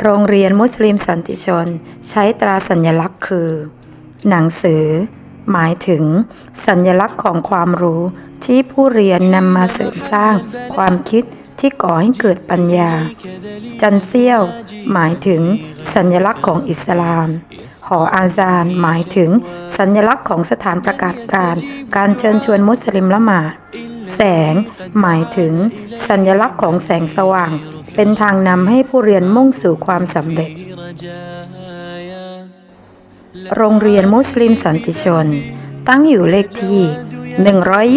โรงเรียนมุสลิมสันติชน ใช้ตราสัญลักษณ์คือ หนังสือ หมายถึง สัญลักษณ์ของความรู้ที่ผู้เรียนนำมาเสริมสร้างความคิดที่ก่อให้เกิดปัญญา จันเซี่ยว หมายถึง สัญลักษณ์ของอิสลาม หออาซาน หมายถึง สัญลักษณ์ของสถานประกาศการ การเชิญชวนมุสลิมละหมาดแสง หมายถึง สัญลักษณ์ของแสงสว่าง เป็นทางนำให้ผู้เรียนมุ่งสู่ความสำเร็จ โรงเรียนมุสลิมสันติชน ตั้งอยู่เลขที่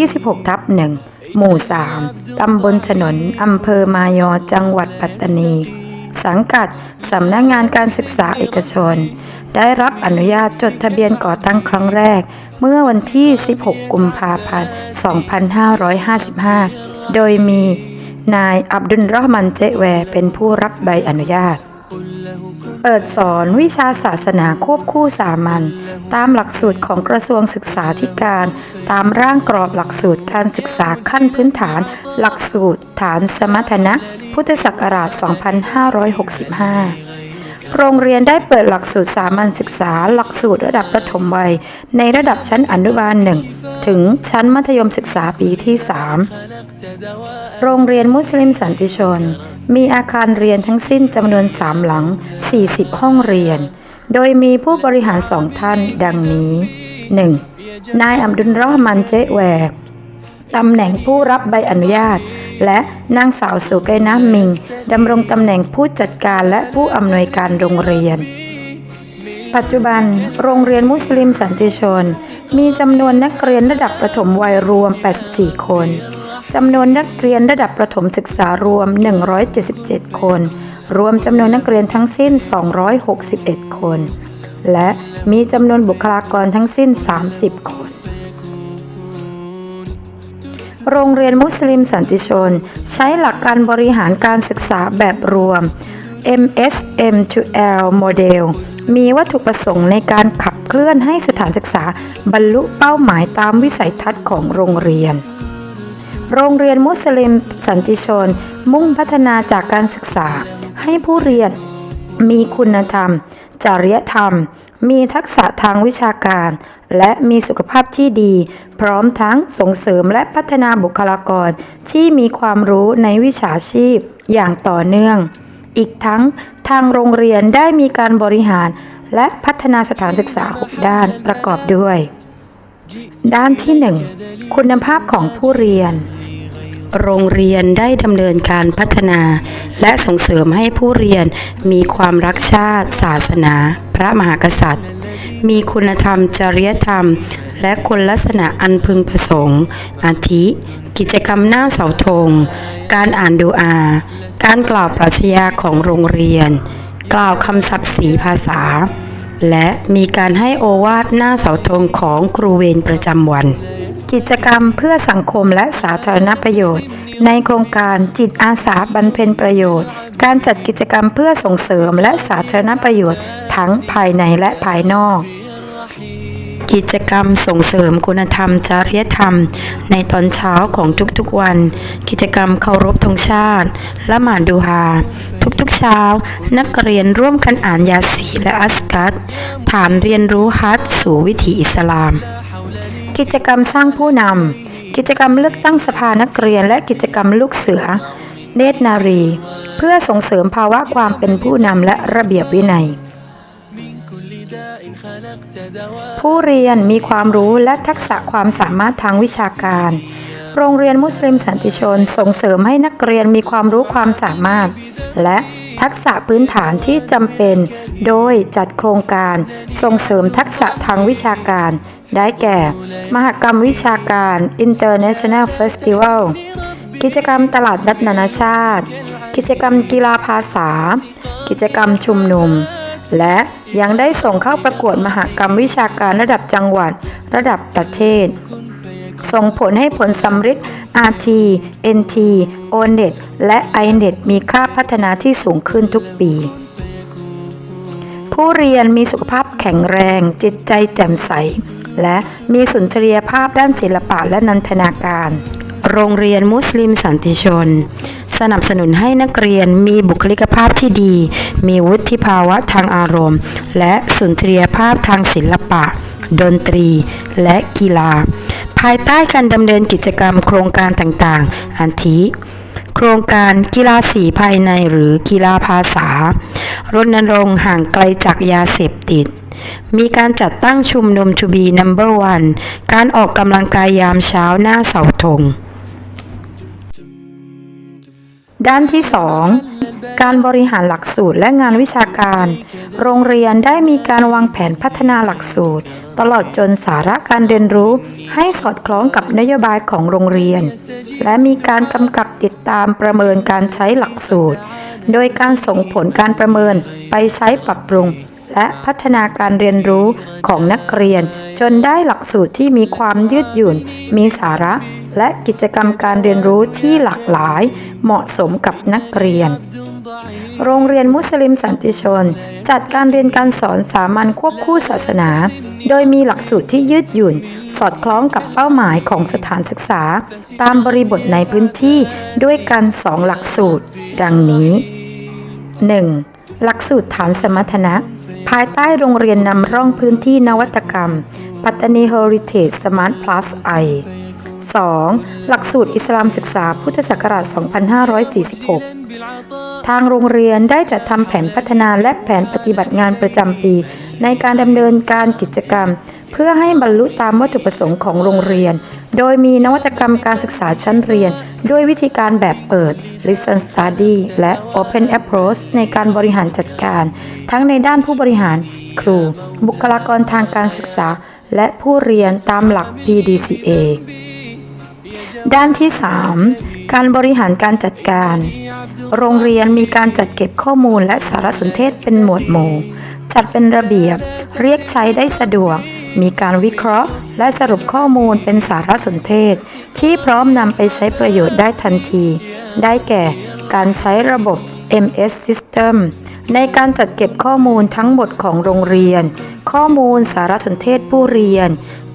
126 ทับหนึ่งหมู่ 3 ตำบลถนน อำเภอมายอ จังหวัดปัตตานี สังกัด สำนักงานการศึกษาเอกชน ได้รับอนุญาตจดทะเบียนก่อตั้งครั้งแรก เมื่อวันที่ 16 กุมภาพันธ์ 2555 โดยมี นายอับดุลรอมันเจแวร์เป็นผู้รับใบอนุญาต เปิดสอนวิชาศาสนาควบคู่สามัญตามหลักสูตรของกระทรวงศึกษาธิการ ตามร่างกรอบหลักสูตรการศึกษาขั้นพื้นฐาน หลักสูตรฐานสมรรถนะ พุทธศักราช 2565โรงเรียนได้เปิดหลักสูตรสามัญศึกษา หลักสูตรระดับประถมวัย ในระดับชั้นอนุบาลหนึ่ง ถึงชั้นมัธยมศึกษาปีที่ 3 โรงเรียนมุสลิมสันติชน มีอาคารเรียนทั้งสิ้นจำนวน 3 หลัง 40 ห้องเรียน โดยมีผู้บริหารสองท่านดังนี้ 1. นายอัมดุลรอห์มันเจแวร์ตำแหน่งผู้รับใบอนุญาต และนางสาวสุไกนะมิงดำรงตำแหน่งผู้จัดการและผู้อำนวยการโรงเรียน ปัจจุบันโรงเรียนมุสลิมสันติชน มีจำนวนนักเรียนระดับประถมวัยรวม 84 คนจำนวนนักเรียนระดับประถมศึกษารวม 177 คน รวมจำนวนนักเรียนทั้งสิ้น 261 คน และมีจำนวนบุคลากรทั้งสิ้น 30 คน โรงเรียนมุสลิมสันติชน ใช้หลักการบริหารการศึกษาแบบรวม MSM to L Model มีวัตถุประสงค์ในการขับเคลื่อนให้สถานศึกษาบรรลุเป้าหมายตามวิสัยทัศน์ของโรงเรียน โรงเรียนมุสลิมสันติชน มุ่งพัฒนาจากการศึกษา ให้ผู้เรียนมีคุณธรรม จริยธรรม มีทักษะทางวิชาการ และมีสุขภาพที่ดี พร้อมทั้งส่งเสริมและพัฒนาบุคลากรที่มีความรู้ในวิชาชีพอย่างต่อเนื่อง อีกทั้งทางโรงเรียนได้มีการบริหาร และพัฒนาสถานศึกษา 6 ด้านประกอบด้วย ด้านที่ 1 คุณภาพของผู้เรียน โรงเรียนได้ดำเนินการพัฒนา และส่งเสริมให้ผู้เรียนมีความรักชาติ ศาสนา พระมหากษัตริย์ มีคุณธรรม จริยธรรม และคุณลักษณะอันพึงประสงค์ อาทิ กิจกรรมหน้าเสาธง การอ่านดูอา การกล่าวปรัชญาของโรงเรียน กล่าวคำศัพท์สีภาษา และมีการให้โอวาทหน้าเสาธงของครูเวรประจำวัน กิจกรรมเพื่อสังคมและสาธารณประโยชน์ ในโครงการจิตอาสาบรรเพ็ญประโยชน์ การจัดกิจกรรมเพื่อส่งเสริมและสาธารณประโยชน์ทั้งภายในและภายนอก กิจกรรมส่งเสริมคุณธรรมจริยธรรม ในตอนเช้าของทุกๆวัน กิจกรรมเคารพธงชาติ ละหมาดดูฮา ทุกๆเช้า นักเรียนร่วมกันอ่านยาสีและอัสกัดฐานเรียนรู้ฮัจญ์สู่วิถีอิสลาม กิจกรรมสร้างผู้นำกิจกรรมเลือกตั้งสภานักเรียนและกิจกรรมลูกเสือ เนตรนารี เพื่อส่งเสริมภาวะความเป็นผู้นำและระเบียบวินัย ผู้เรียนมีความรู้และทักษะความสามารถทางวิชาการ โรงเรียนมุสลิมสันติชนส่งเสริมให้นักเรียนมีความรู้ความสามารถ และทักษะพื้นฐานที่จำเป็น โดยจัดโครงการส่งเสริมทักษะทางวิชาการ ได้แก่ มหกรรมวิชาการ International Festival กิจกรรมตลาดนัดนานาชาติ กิจกรรมกีฬาภาษา กิจกรรมชุมนุม และยังได้ส่งเข้าประกวดมหกรรมวิชาการระดับจังหวัด ระดับประเทศ ส่งผลให้ผลสำฤทธิ์ RT NT ONET และ INET มีค่าพัฒนาที่สูงขึ้นทุกปี ผู้เรียนมีสุขภาพแข็งแรง จิตใจแจ่มใส และมีสุนทรียภาพด้านศิลปะและนันทนาการ โรงเรียนมุสลิมสันติชน สนับสนุนให้นักเรียนมีบุคลิกภาพที่ดี มีวุฒิภาวะทางอารมณ์ และสุนทรียภาพทางศิลปะ ดนตรี และกีฬา ภายใต้การดำเนินกิจกรรมโครงการต่างๆอาทิโครงการกีฬาสีภายในหรือกีฬาภาษารณรงค์ห่างไกลจากยาเสพติด มีการจัดตั้งชุมนุม To be number one การออกกำลังกายยามเช้าหน้าเสาธง ด้านที่ 2 การบริหารหลักสูตรและงานวิชาการ โรงเรียนได้มีการวางแผนพัฒนาหลักสูตร ตลอดจนสาระการเรียนรู้ให้สอดคล้องกับนโยบายของโรงเรียน และมีการกำกับติดตามประเมินการใช้หลักสูตร โดยการส่งผลการประเมินไปใช้ปรับปรุง และพัฒนาการเรียนรู้ของนักเรียน จนได้หลักสูตรที่มีความยืดหยุ่น มีสาระ และกิจกรรมการเรียนรู้ที่หลากหลายเหมาะสมกับนักเรียน โรงเรียนมุสลิมสันติชน จัดการเรียนการสอนสามัญควบคู่ศาสนา โดยมีหลักสูตรที่ยืดหยุ่น สอดคล้องกับเป้าหมายของสถานศึกษา ตามบริบทในพื้นที่ด้วยกันสองหลักสูตร ดังนี้ 1. หลักสูตรฐานสมรรถนะ ภายใต้โรงเรียนนำร่องพื้นที่นวัตกรรมปัตตานี Heritage Smart Plus I 2. หลักสูตรอิสลามศึกษาพุทธศักราช 2546 ทางโรงเรียนได้จัดทำแผนพัฒนาและแผนปฏิบัติงานประจำปี ในการดำเนินการกิจกรรม เพื่อให้บรรลุตามวัตถุประสงค์ของโรงเรียน โดยมีนวัตกรรมการศึกษาชั้นเรียน ด้วยวิธีการแบบเปิด Listen Study และ Open Approach ในการบริหารจัดการ ทั้งในด้านผู้บริหาร ครู บุคลากรทางการศึกษาและผู้เรียนตามหลัก PDCA ด้านที่ 3 การบริหารการจัดการ โรงเรียนมีการจัดเก็บข้อมูลและสารสนเทศเป็นหมวดหมู่ จัดเป็นระเบียบ เรียกใช้ได้สะดวก มีการวิเคราะห์ และสรุปข้อมูลเป็นสารสนเทศ ที่พร้อมนำไปใช้ประโยชน์ได้ทันที ได้แก่ การใช้ระบบ MS System ในการจัดเก็บข้อมูลทั้งหมดของโรงเรียน ข้อมูลสารสนเทศผู้เรียน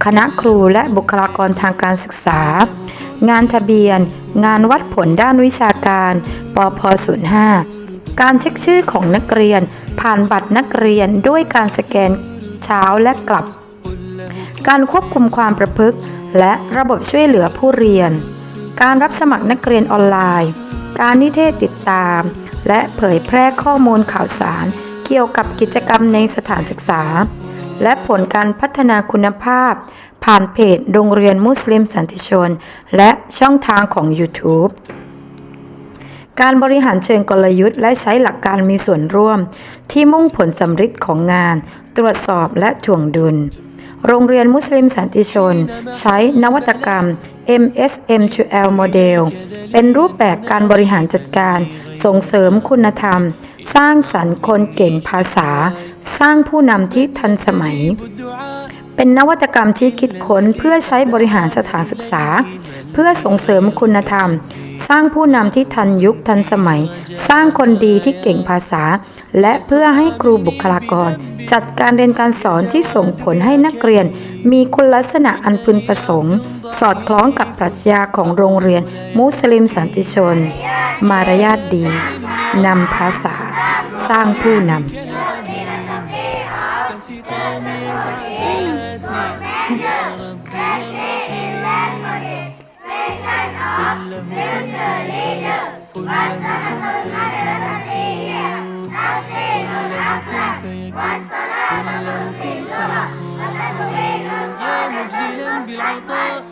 คณะครูและบุคลากรทางการศึกษา งานทะเบียน งานวัดผลด้านวิชาการปพ05 การเช็คชื่อของนักเรียน ผ่านบัตรนักเรียนด้วยการสแกนเช้าและกลับ การควบคุมความประพฤติและระบบช่วยเหลือผู้เรียน การรับสมัครนักเรียนออนไลน์ การนิเทศติดตาม และเผยแพร่ข้อมูลข่าวสาร เกี่ยวกับกิจกรรมในสถานศึกษา และผลการพัฒนาคุณภาพ ผ่านเพจโรงเรียนมุสลิมสันติชน และช่องทางของ YouTube การบริหารเชิงกลยุทธ์และใช้หลักการมีส่วนร่วม ที่มุ่งผลสำฤทธิ์ของงาน ตรวจสอบและถ่วงดุล โรงเรียนมุสลิมสันติชน ใช้นวัตกรรม MSM2L Model เป็นรูปแบบการบริหารจัดการ ส่งเสริมคุณธรรม สร้างสรรค์คนเก่งภาษา สร้างผู้นำที่ทันสมัย เป็นนวัตกรรมที่คิดค้นเพื่อใช้บริหารสถานศึกษา เพื่อส่งเสริมคุณธรรม สร้างผู้นำที่ทันยุคทันสมัย สร้างคนดีที่เก่งภาษา และเพื่อให้ครูบุคลากร จัดการเรียนการสอนที่ส่งผลให้นักเรียน มีคุณลักษณะอันพึงประสงค์ สอดคล้องกับปรัชญาของโรงเรียน มุสลิมสันติชน มารยาทดีนำภาษา สร้างผู้นำ يا ربي يا رحيم قل له كن فيكون قل له كن فيكون قل له كن فيكون قل له كن فيكون يا مجزلا بالعطاء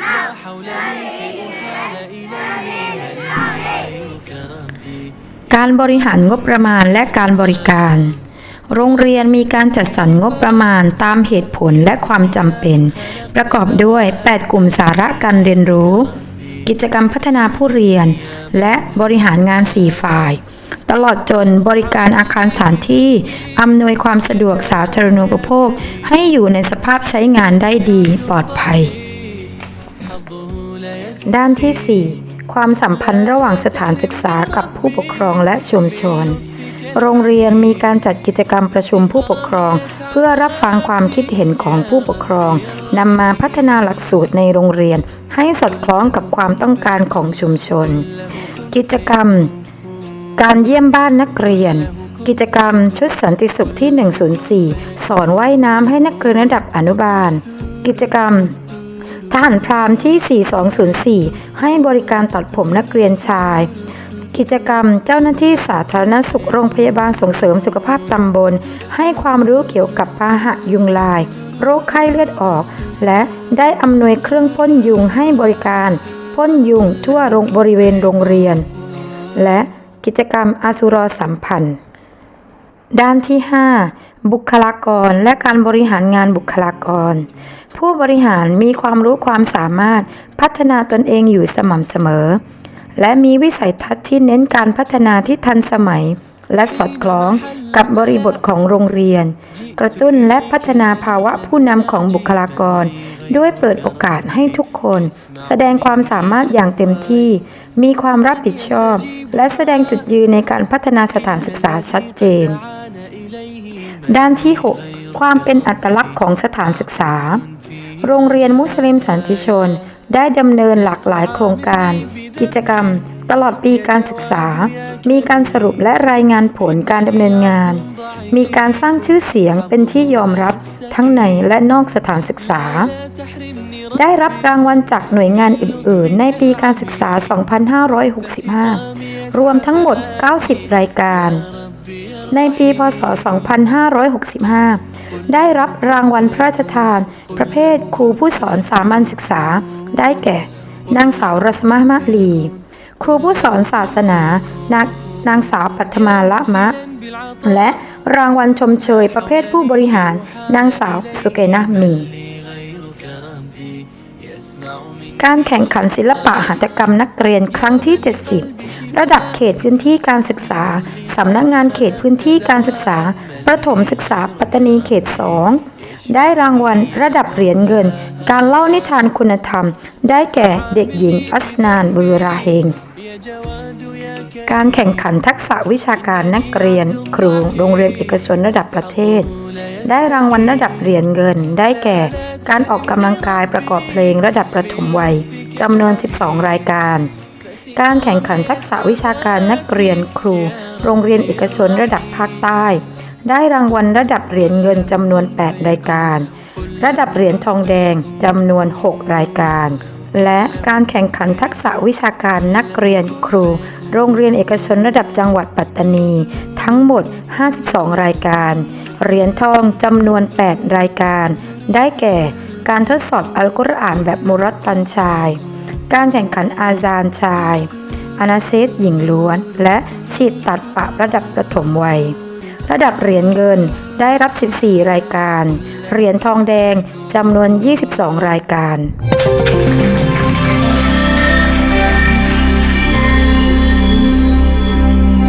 لا حول لي كي أحال إليه من غيرك ربي การบริหารงบประมาณและการบริการ โรงเรียนมีการจัดสรรงบประมาณตามเหตุผลและความจำเป็น ประกอบด้วย 8 กลุ่มสาระการเรียนรู้ กิจกรรมพัฒนาผู้เรียน และบริหารงาน 4 ฝ่าย ตลอดจนบริการอาคารสถานที่อำนวยความสะดวกสาธารณูปโภค ให้อยู่ในสภาพใช้งานได้ดีปลอดภัย ด้านที่ 4 ความสัมพันธ์ระหว่างสถานศึกษากับผู้ปกครองและชุมชน โรงเรียนมีการจัดกิจกรรมประชุมผู้ปกครอง เพื่อรับฟังความคิดเห็นของผู้ปกครองนำมาพัฒนาหลักสูตรในโรงเรียน ให้สอดคล้องกับความต้องการของชุมชน กิจกรรม การเยี่ยมบ้านนักเรียน กิจกรรมชุดสันติสุขที่ 104 สอนว่ายน้ำให้นักเรียนระดับอนุบาล กิจกรรมทหารพรามที่ 4204 ให้บริการตัดผมนักเรียนชาย กิจกรรม เจ้าหน้าที่สาธารณสุขโรงพยาบาลส่งเสริมสุขภาพตำบล ให้ความรู้เกี่ยวกับพาหะยุงลาย โรคไข้เลือดออก และได้อำนวยเครื่องพ่นยุงให้บริการ พ่นยุงทั่วโรงบริเวณโรงเรียน และกิจกรรมอาสุรสัมพันธ์ ด้านที่ 5 บุคลากรและการบริหารงานบุคลากร ผู้บริหารมีความรู้ความสามารถพัฒนาตนเองอยู่สม่ำเสมอ และมีวิสัยทัศน์ที่เน้นการพัฒนาที่ทันสมัย และสอดคล้องกับบริบทของโรงเรียน กระตุ้นและพัฒนาภาวะผู้นำของบุคลากร ด้วยเปิดโอกาสให้ทุกคน แสดงความสามารถอย่างเต็มที่ มีความรับผิดชอบ และแสดงจุดยืนในการพัฒนาสถานศึกษาชัดเจน ด้านที่ 6 ความเป็นอัตลักษณ์ของสถานศึกษา โรงเรียนมุสลิมสันติชน ได้ดำเนินหลากหลายโครงการ กิจกรรม ตลอดปีการศึกษา มีการสรุปและรายงานผลการดำเนินงาน มีการสร้างชื่อเสียงเป็นที่ยอมรับทั้งในและนอกสถานศึกษา ได้รับรางวัลจากหน่วยงานอื่น ๆ ในปีการศึกษา 2565 รวมทั้งหมด 90 รายการ ในปีพศ 2565 ได้รับรางวัลพระราชทาน ประเภทครูผู้สอนสามัญศึกษา ได้แก่ นางสาวรัสมะมะลี ครูผู้สอนศาสนานางนางสาวปัทมาละมะ และรางวัลชมเชยประเภทผู้บริหาร นางสาวสุเกนะมิง การแข่งขันศิลปะหัตถกรรมนักเรียนครั้งที่ 70 ระดับเขตพื้นที่การศึกษา สำนักงานเขตพื้นที่การศึกษา ประถมศึกษาปัตตานีเขต 2 ได้รางวัลระดับเหรียญเงิน การเล่านิทานคุณธรรม ได้แก่เด็กหญิงอัสนานบือราเฮง การแข่งขันทักษะวิชาการนักเรียน ครูโรงเรียนเอกชนระดับประเทศ ได้รางวัลระดับเหรียญเงิน ได้แก่การออกกำลังกายประกอบเพลงระดับประถมวัยจำนวน 12 รายการ การแข่งขันทักษะวิชาการนักเรียนครู โรงเรียนเอกชนระดับภาคใต้ ได้รางวัลระดับเหรียญเงินจำนวน 8 รายการ ระดับเหรียญทองแดงจำนวน 6 รายการ และการแข่งขันทักษะวิชาการนักเรียนครู โรงเรียนเอกชนระดับจังหวัดปัตตานี ทั้งหมด 52 รายการ เหรียญทองจำนวน 8 รายการ ได้แก่การทดสอบอัลกุรอานแบบมุรัตตันชาย การแข่งขันอาซานชาย อนาเซตหญิงล้วน และฉีดตัดปะระดับประถมวัย ระดับเหรียญเงินได้รับ 14 รายการ เหรียญทองแดงจำนวน 22 รายการ